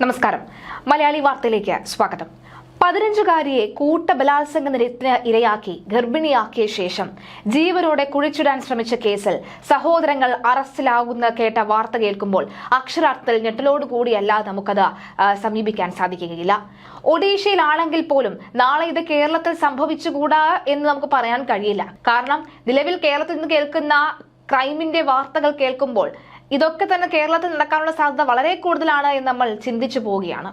നമസ്കാരം. മലയാളി വാർത്തയിലേക്ക് സ്വാഗതം. പതിനഞ്ചുകാരിയെ കൂട്ടബലാത്സംഗത്തിന് ഇരയാക്കി ഗർഭിണിയാക്കിയ ശേഷം ജീവനോടെ കുഴിച്ചിടാൻ ശ്രമിച്ച കേസിൽ സഹോദരങ്ങൾ അറസ്റ്റിലാകുന്ന കേട്ട വാർത്ത കേൾക്കുമ്പോൾ അക്ഷരാർത്ഥത്തിൽ ഞെട്ടലോടുകൂടിയല്ല നമുക്കത് ആ, സമീപിക്കാൻ സാധിക്കുകയില്ല. ഒഡീഷയിലാണെങ്കിൽ പോലും നാളെ ഇത് കേരളത്തിൽ സംഭവിച്ചുകൂടാ എന്ന് നമുക്ക് പറയാൻ കഴിയില്ല. കാരണം നിലവിൽ കേരളത്തിൽ നിന്ന് കേൾക്കുന്ന ക്രൈമിന്റെ വാർത്തകൾ കേൾക്കുമ്പോൾ ഇതൊക്കെ തന്നെ കേരളത്തിൽ നടക്കാനുള്ള സാധ്യത വളരെ കൂടുതലാണ് എന്ന് നമ്മൾ ചിന്തിച്ചു പോവുകയാണ്.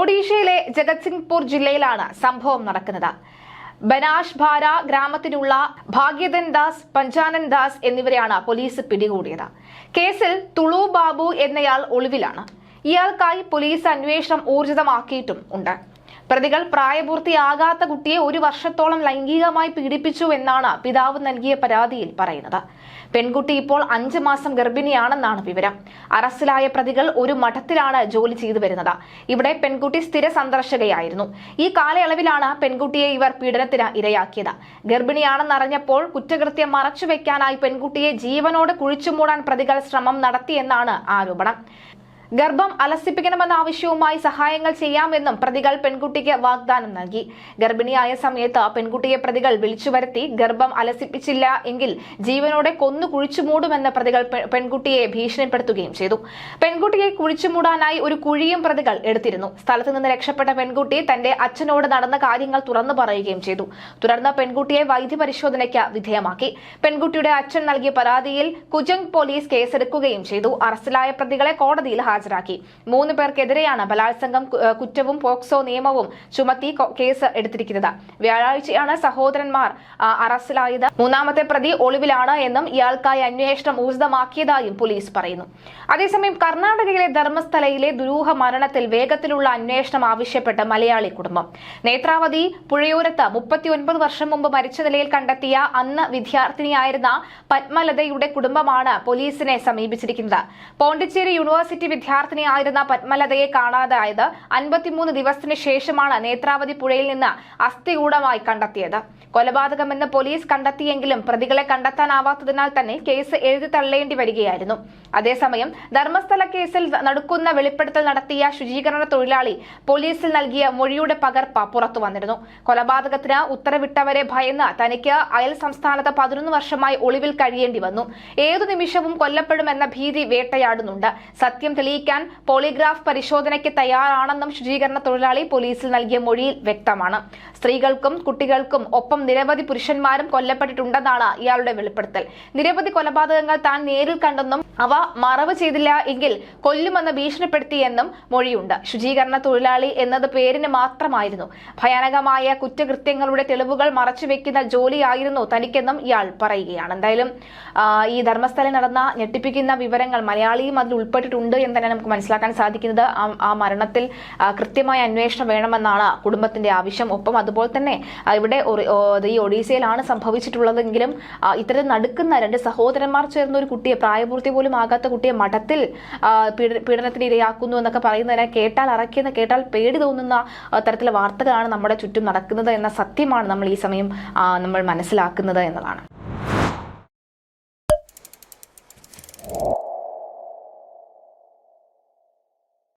ഒഡീഷയിലെ ജഗത്സിംഗ്പൂർ ജില്ലയിലാണ് സംഭവം നടക്കുന്നത്. ബനാഷ് ഭാര ഗ്രാമത്തിനുള്ള ഭാഗ്യധൻ ദാസ് പഞ്ചാനൻ ദാസ് എന്നിവരെയാണ് പോലീസ് പിടികൂടിയത്. കേസിൽ തുളു ബാബു എന്നയാൾ ഒളിവിലാണ്. ഇയാൾക്കായി പോലീസ് അന്വേഷണം ഊർജിതമാക്കിയിട്ടും ഉണ്ട്. പ്രതികൾ പ്രായപൂർത്തിയാകാത്ത കുട്ടിയെ ഒരു വർഷത്തോളം ലൈംഗികമായി പീഡിപ്പിച്ചു എന്നാണ് പിതാവ് നൽകിയ പരാതിയിൽ പറയുന്നത്. പെൺകുട്ടി ഇപ്പോൾ അഞ്ച് മാസം ഗർഭിണിയാണെന്നാണ് വിവരം. അറസ്റ്റിലായ പ്രതികൾ ഒരു മഠത്തിലാണ് ജോലി ചെയ്തു വരുന്നത്. ഇവിടെ പെൺകുട്ടി സ്ഥിര സന്ദർശകയായിരുന്നു. ഈ കാലയളവിലാണ് പെൺകുട്ടിയെ ഇവർ പീഡനത്തിന് ഇരയാക്കിയത്. ഗർഭിണിയാണെന്നറിഞ്ഞപ്പോൾ കുറ്റകൃത്യം മറച്ചുവെക്കാനായി പെൺകുട്ടിയെ ജീവനോട് കുഴിച്ചുമൂടാൻ പ്രതികൾ ശ്രമം നടത്തിയെന്നാണ് ആരോപണം. ഗർഭം അലസിപ്പിക്കണമെന്ന ആവശ്യവുമായി സഹായങ്ങൾ ചെയ്യാമെന്നും പ്രതികൾ പെൺകുട്ടിക്ക് വാഗ്ദാനം നൽകി. ഗർഭിണിയായ സമയത്ത് പെൺകുട്ടിയെ പ്രതികൾ വിളിച്ചു വരുത്തി ഗർഭം അലസിപ്പിച്ചില്ല എങ്കിൽ ജീവനോടെ കൊന്നു കുഴിച്ചു മൂടുമെന്ന് പ്രതികൾ പെൺകുട്ടിയെ ഭീഷണിപ്പെടുത്തുകയും ചെയ്തു. പെൺകുട്ടിയെ കുഴിച്ചു മൂടാനായി ഒരു കുഴിയും പ്രതികൾ എടുത്തിരുന്നു. സ്ഥലത്ത് നിന്ന് രക്ഷപ്പെട്ട പെൺകുട്ടി തന്റെ അച്ഛനോട് നടന്ന കാര്യങ്ങൾ തുറന്നു പറയുകയും ചെയ്തു. തുടർന്ന് പെൺകുട്ടിയെ വൈദ്യപരിശോധനയ്ക്ക് വിധേയമാക്കി. പെൺകുട്ടിയുടെ അച്ഛൻ നൽകിയ പരാതിയിൽ കുജങ് പോലീസ് കേസെടുക്കുകയും ചെയ്തു. അറസ്റ്റിലായ പ്രതികളെ കോടതിയിൽ ഹാജരാക്കി. മൂന്ന് പേർക്കെതിരെയാണ് ബലാത്സംഗം കുറ്റവും പോക്സോ നിയമവും ചുമത്തി കേസ് എടുത്തിരിക്കുന്നത്. വ്യാഴാഴ്ചയാണ് സഹോദരന്മാർ അറസ്റ്റിലായത്. മൂന്നാമത്തെ പ്രതി ഒളിവിലാണ് എന്നും ഇയാൾക്കായി അന്വേഷണം ഊർജിതമാക്കിയതായും പോലീസ് പറയുന്നു. അതേസമയം കർണാടകയിലെ ധർമ്മസ്ഥലയിലെ ദുരൂഹ മരണത്തിൽ വേഗത്തിലുള്ള അന്വേഷണം ആവശ്യപ്പെട്ട് മലയാളി കുടുംബം. നേത്രാവതി പുഴയോരത്ത് മുപ്പത്തിയൊൻപത് വർഷം മുമ്പ് മരിച്ച നിലയിൽ കണ്ടെത്തിയ അന്ന് വിദ്യാർത്ഥിനിയായിരുന്ന പത്മലതയുടെ കുടുംബമാണ് പോലീസിനെ സമീപിച്ചിരിക്കുന്നത്. പോണ്ടിച്ചേരി യൂണിവേഴ്സിറ്റി വിദ്യാർത്ഥിനിയായിരുന്ന പത്മലതയെ കാണാതായത് അൻപത്തിമൂന്ന് ദിവസത്തിന് ശേഷമാണ് നേത്രാവതി പുഴയിൽ നിന്ന് അസ്ഥികൂടമായി കണ്ടെത്തിയത്. കൊലപാതകമെന്ന് പോലീസ് കണ്ടെത്തിയെങ്കിലും പ്രതികളെ കണ്ടെത്താനാവാത്തതിനാൽ തന്നെ കേസ് എഴുതി തള്ളേണ്ടി വരികയായിരുന്നു. അതേസമയം ധർമ്മസ്ഥല കേസിൽ നടക്കുന്ന വെളിപ്പെടുത്തൽ നടത്തിയ ശുചീകരണ തൊഴിലാളി പോലീസിൽ നൽകിയ മൊഴിയുടെ പകർപ്പ് പുറത്തു വന്നിരുന്നു. കൊലപാതകത്തിന് ഉത്തരവിട്ടവരെ ഭയന്ന് തനിക്ക് അയൽ സംസ്ഥാനത്ത് പതിനൊന്ന് വർഷമായി ഒളിവിൽ കഴിയേണ്ടി വന്നു. ഏതു നിമിഷവും കൊല്ലപ്പെടുമെന്ന ഭീതി വേട്ടയാടുന്നുണ്ട്. സത്യം തെളിയിക്കാൻ പോളിഗ്രാഫ് പരിശോധനയ്ക്ക് തയ്യാറാണെന്നും ശുചീകരണ തൊഴിലാളി പോലീസിൽ നൽകിയ മൊഴിയിൽ വ്യക്തമാണ്. സ്ത്രീകൾക്കും കുട്ടികൾക്കും ഒപ്പം നിരവധി പുരുഷന്മാരും കൊല്ലപ്പെട്ടിട്ടുണ്ടെന്നാണ് ഇയാളുടെ വെളിപ്പെടുത്തൽ. നിരവധി കൊലപാതകങ്ങൾ താൻ നേരിൽ കണ്ടെന്നും അവ മറവ് ചെയ്തില്ല എങ്കിൽ കൊല്ലുമെന്ന് ഭീഷണിപ്പെടുത്തിയെന്നും മൊഴിയുണ്ട്. ശുചീകരണ തൊഴിലാളി എന്നത് പേരിന് മാത്രമായിരുന്നു. ഭയാനകമായ കുറ്റകൃത്യങ്ങളുടെ തെളിവുകൾ മറച്ചുവെക്കുന്ന ജോലിയായിരുന്നു തനിക്കെന്നും ഇയാൾ പറയുകയാണ്. എന്തായാലും ഈ ധർമ്മസ്ഥലം നടന്ന ഞെട്ടിപ്പിക്കുന്ന വിവരങ്ങൾ മലയാളിയും അതിൽ ഉൾപ്പെട്ടിട്ടുണ്ട് എന്ന് തന്നെ നമുക്ക് മനസ്സിലാക്കാൻ സാധിക്കുന്നത്. ആ- മരണത്തിൽ കൃത്യമായ അന്വേഷണം വേണമെന്നാണ് കുടുംബത്തിന്റെ ആവശ്യം. ഒപ്പം അതുപോലെ തന്നെ ഇവിടെ ഈ ഒഡീസയിലാണ് സംഭവിച്ചിട്ടുള്ളതെങ്കിലും ഇത്തരം നടുക്കുന്ന രണ്ട് സഹോദരന്മാർ ചേർന്ന ഒരു കുട്ടിയെ പ്രായപൂർത്തി പോലും ആകാത്ത കുട്ടിയെ മഠത്തിൽ പീഡനത്തിന് ഇരയാക്കുന്നു എന്നൊക്കെ പറയുന്നതിനെ കേട്ടാൽ അറക്കിയെന്ന് കേട്ടാൽ പേടി തോന്നുന്ന തരത്തിലെ വാർത്തകളാണ് നമ്മുടെ ചുറ്റും നടക്കുന്നത് എന്ന സത്യമാണ് നമ്മൾ ഈ സമയം നമ്മൾ മനസ്സിലാക്കുന്നത് എന്നതാണ്.